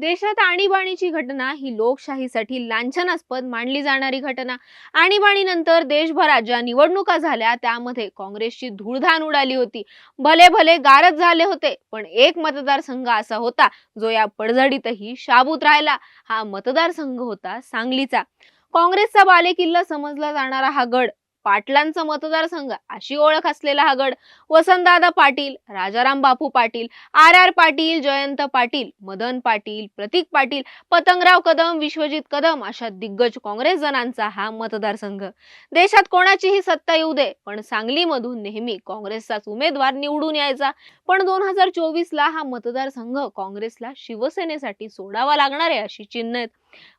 देशात आणीबाणीची घटना ही लोकशाहीसाठी लांछनास्पद मानली जाणारी घटना. आणीबाणीनंतर देशभरात ज्या निवडणुका झाल्या त्यामध्ये काँग्रेसची धूळधाण उडाली होती. भले भले गारच झाले होते पण एक मतदारसंघ असा होता जो या पडझडीतही शाबूत राहिला. हा मतदारसंघ होता सांगलीचा. काँग्रेसचा बालेकिल्ला समजला जाणारा हा गड पाटलांचा मतदारसंघ अशी ओळख असलेला हा गड वसंतदादा पाटील राजाराम बापू पाटील आर आर पाटील जयंत पाटील मदन पाटील प्रतीक पाटील पतंगराव कदम विश्वजित कदम अशा दिग्गज काँग्रेस जणांचा हा मतदारसंघ. देशात कोणाचीही सत्ता येऊ दे पण सांगलीमधून नेहमी काँग्रेसचाच उमेदवार निवडून यायचा. पण दोन हजार चोवीस ला हा मतदारसंघ काँग्रेसला शिवसेनेसाठी सोडावा लागणार आहे अशी चिन्ह आहेत.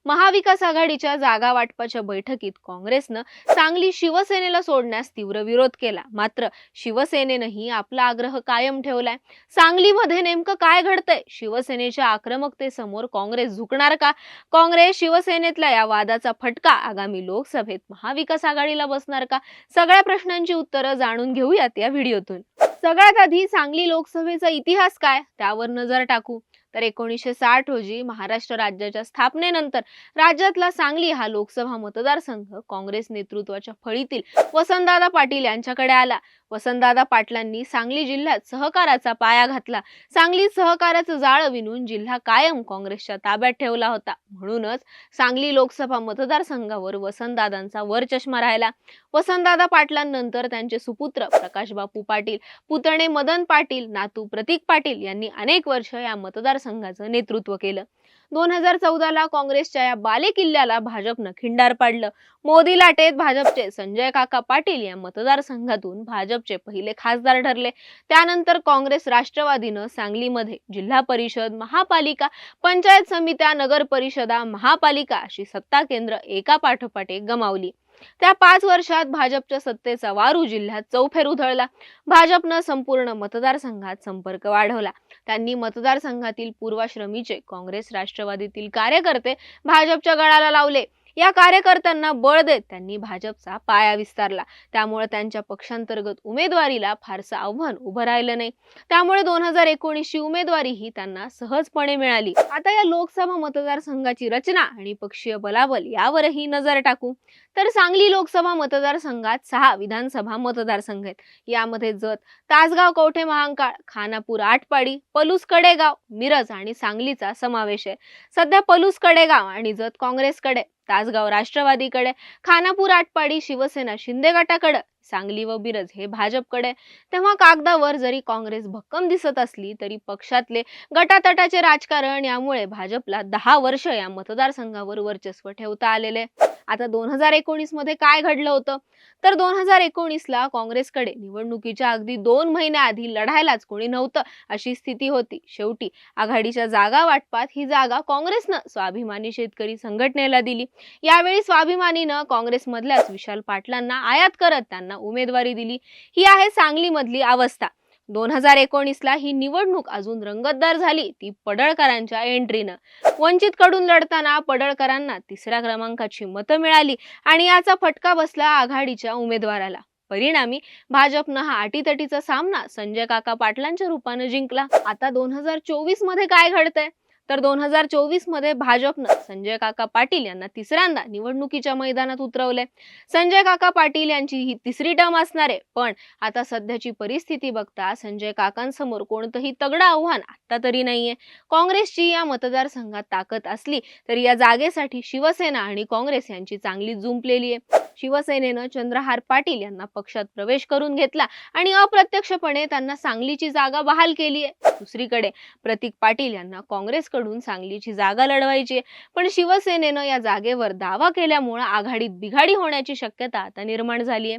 महाविकास आघाडीच्या जागा वाटपाच्या बैठकीत काँग्रेसनं सांगली शिवसेनेला सोडण्यास तीव्र विरोध केला. मात्र शिवसेनेनंही आपला आग्रह कायम ठेवलाय. सांगलीमध्ये नेमकं काय घडतंय? शिवसेनेच्या आक्रमकतेसमोर काँग्रेस झुकणार का? काँग्रेस शिवसेनेतल्या या वादाचा फटका आगामी लोकसभेत महाविकास आघाडीला बसणार का? सगळ्या प्रश्नांची उत्तरं जाणून घेऊयात या व्हिडिओतून. सगळ्यात आधी सांगली लोकसभेचा इतिहास काय? त्यावर नजर टाकू. तर एकोणीसशे साठ रोजी महाराष्ट्र राज्याच्या स्थापनेनंतर राज्यातला सांगली हा लोकसभा मतदारसंघ काँग्रेस नेतृत्वाच्या फळीतील वसंतदादा पाटील यांच्याकडे आला. वसंतदादा पाटलांनी सांगली जिल्ह्यात सहकाराचा पाया घातला. सांगलीत सहकाराचं जाळं विणून जिल्हा कायम काँग्रेसच्या ताब्यात ठेवला होता. म्हणूनच सांगली लोकसभा मतदारसंघावर वसंतदादांचा वरचष्मा राहिला. वसंतदादा पाटलांनंतर त्यांचे सुपुत्र प्रकाश बापू पाटील पुतणे मदन पाटील नातू प्रतीक पाटील यांनी अनेक वर्ष या मतदारसंघाचं नेतृत्व केलं. दोन हजार चौदाला काँग्रेसच्या या बालेकिल्ल्याला भाजपनं खिंडार पाडलं. मोदी लाटेत भाजपचे संजय काका पाटील या मतदारसंघातून भाजप भाजपचे पहिले खासदार ठरले. त्यानंतर काँग्रेस राष्ट्रवादीनं सांगलीमध्ये जिल्हा परिषद महापालिका पंचायत समित्या नगर परिषदा महापालिका अशी सत्ता केंद्र एका पाठोपाठ एक गमावली. त्या पाच वर्षात भाजपच्या सत्तेचा वारू जिल्ह्यात चौफेर उधळला. भाजपनं संपूर्ण मतदारसंघात संपर्क वाढवला. त्यांनी मतदारसंघातील पूर्वाश्रमीचे काँग्रेस राष्ट्रवादीतील कार्यकर्ते भाजपच्या गळाला लावले. या कार्यकर्त्यांना बळ देत त्यांनी भाजपचा पाया विस्तारला. त्यामुळे त्यांच्या पक्षांतर्गत उमेदवारीला फारसं आव्हान उभं राहिलं नाही. त्यामुळे दोन हजार एकोणीसची उमेदवारी ही त्यांना सहजपणे मिळाली. आता या लोकसभा मतदारसंघाची रचना आणि पक्षीय बलाबल यावरही नजर टाकू. तर सांगली लोकसभा मतदारसंघात सहा विधानसभा मतदारसंघ आहेत. यामध्ये जत तासगाव कवठे महांकाळ खानापूर आटपाडी पलूस कडेगाव मिरज आणि सांगलीचा समावेश आहे. सध्या पलूस कडेगाव आणि जत काँग्रेसकडे तासगाव राष्ट्रवादीकडे खानापूर आटपाडी शिवसेना शिंदे गटाकडे सांगली व बिरज हे भाजपकडे. तेव्हा कागदावर जरी काँग्रेस भक्कम दिसत असली तरी पक्षातले गटातटाचे राजकारण यामुळे भाजपला दहा वर्ष या मतदारसंघावर वर्चस्व ठेवता आलेले. आता दोन हजार एकोणीसमध्ये काय घडलं होतं? तर दोन हजार एकोणीस ला काँग्रेसकडे निवडणुकीच्या अगदी दोन महिन्याआधी लढायलाच कोणी नव्हतं अशी स्थिती होती. शेवटी आघाडीच्या जागा वाटपात ही जागा काँग्रेसनं स्वाभिमानी शेतकरी संघटनेला दिली. यावेळी स्वाभिमानीनं काँग्रेसमधल्याच विशाल पाटलांना आयात करत त्यांना उमेदवारी दिली. ही आहे सांगलीमधली अवस्था. दोन हजार एकोणीसला ही निवडणूक अजून रंगतदार झाली ती पडळकरांच्या एंट्रीनं. वंचित कडून लढताना पडळकरांना तिसऱ्या क्रमांकाची मतं मिळाली आणि याचा फटका बसला आघाडीच्या उमेदवाराला. परिणामी भाजपनं हा अटीतटीचा सामना संजय काका पाटलांच्या रूपानं जिंकला. आता दोन हजार चोवीसमध्ये काय घडतंय? तर दोन हजार चोवीसमध्ये भाजपनं संजय काका पाटील यांना तिसऱ्यांदा निवडणुकीच्या मैदानात उतरवले संजय काका पाटील यांची ही तिसरी टर्म असणार आहे. पण आता सध्याची परिस्थिती बघता संजय काकांसमोर कोणतंही तगडं आव्हान आता तरी नाहीये. काँग्रेसची या मतदारसंघात ताकद असली तरी या जागेसाठी शिवसेना आणि काँग्रेस यांची चांगली जुंपलेली आहे. शिवसेनेनं चंद्रहार पाटील यांना पक्षात प्रवेश करून घेतला आणि अप्रत्यक्षपणे त्यांना सांगलीची जागा बहाल केली आहे दुसरीकडे प्रतीक पाटील यांना काँग्रेसकडून सांगलीची जागा लढवायची आहे. पण शिवसेनेनं या जागेवर दावा केल्यामुळे आघाडीत बिघाडी होण्याची शक्यता आता निर्माण झाली आहे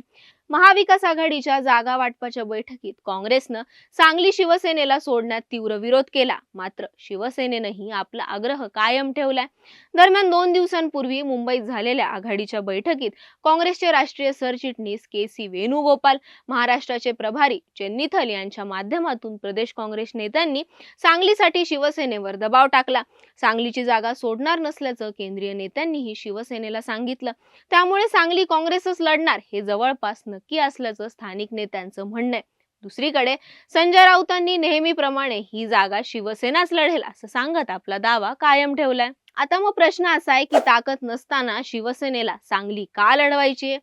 महाविकास आघाडीच्या जागा वाटपाच्या बैठकीत काँग्रेसनं सांगली शिवसेनेला सोडण्यात तीव्र विरोध केला. मात्र शिवसेनेनंही आपला आग्रह कायम ठेवलाय. दरम्यान दोन दिवसांपूर्वी मुंबईत झालेल्या आघाडीच्या बैठकीत काँग्रेसचे राष्ट्रीय सरचिटणीस के सी वेणुगोपाल महाराष्ट्राचे प्रभारी चेन्निथल यांच्या माध्यमातून प्रदेश काँग्रेस नेत्यांनी सांगलीसाठी शिवसेनेवर दबाव टाकला. सांगलीची जागा सोडणार नसल्याचं केंद्रीय नेत्यांनीही शिवसेनेला सांगितलं. त्यामुळे सांगली काँग्रेसच लढणार हे जवळपास नक्की असल्याचं स्थानिक नेत्यांचं म्हणणं आहे. दुसरीकडे संजय राऊतांनी नेहमीप्रमाणे ही जागा शिवसेनाच लढेल असं सांगत आपला दावा कायम ठेवलाय. आता मग प्रश्न असा आहे की ताकद नसताना शिवसेनेला सांगली का लढवायची आहे?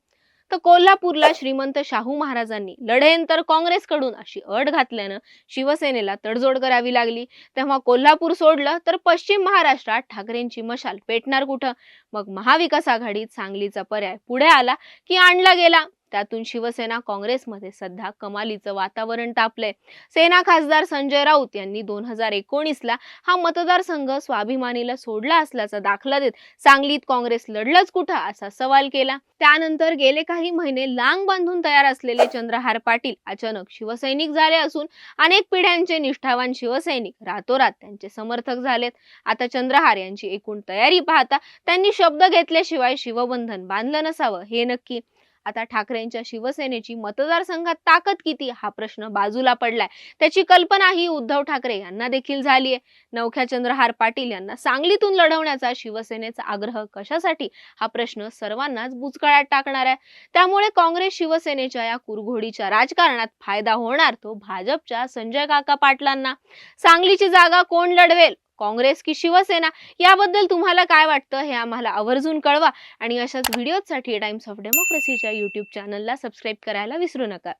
तर कोल्हापूरला श्रीमंत शाहू महाराजांनी लढेन तर काँग्रेसकडून अशी अट घातल्यानं शिवसेनेला तडजोड करावी लागली. तेव्हा कोल्हापूर सोडलं तर पश्चिम महाराष्ट्रात ठाकरेंची मशाल पेटणार कुठं? मग महाविकास आघाडीत सांगलीचा पर्याय पुढे आला की आणला गेला. त्यातून शिवसेना काँग्रेसमध्ये सध्या कमालीचं वातावरण तापलंय. सेना खासदार संजय राऊत यांनी दोन हजार एकोणीसला हा मतदारसंघ स्वाभिमानीला सोडला असल्याचा दाखला देत सांगलीत काँग्रेस लढलंच कुठं असा सवाल केला. त्यानंतर गेले काही महिने लांग बांधून तयार असलेले चंद्रहार पाटील अचानक शिवसैनिक झाले असून अनेक पिढ्यांचे निष्ठावान शिवसैनिक रातोरात त्यांचे समर्थक झालेत. आता चंद्रहार यांची एकूण तयारी पाहता त्यांनी शब्द घेतल्याशिवाय शिवबंधन बांधलं नसावं हे नक्की आता ठाकरेंच्या शिवसेनेची मतदारसंघात ताकद किती? हा प्रश्न बाजूला पडलाय. त्याची कल्पना ही उद्धव ठाकरे यांना देखील झाली आहे नवख्या चंद्रहार पाटील यांना सांगलीतून लढवण्याचा शिवसेनेचा आग्रह कशासाठी? हा प्रश्न सर्वांनाच बुचकळ्यात टाकणार आहे. त्यामुळे काँग्रेस शिवसेनेच्या या कुरघोडीच्या राजकारणात फायदा होणार तो भाजपच्या संजय काका पाटलांना. सांगलीची जागा कोण लढवेल? काँग्रेस की शिवसेना याबद्दल तुम्हाला काय वाटतं हे आम्हाला आवर्जून कळवा. आणि अशाच व्हिडिओजसाठी टाइम्स ऑफ डेमोक्रेसीच्या युट्यूब चॅनलला सबस्क्राईब करायला विसरू नका.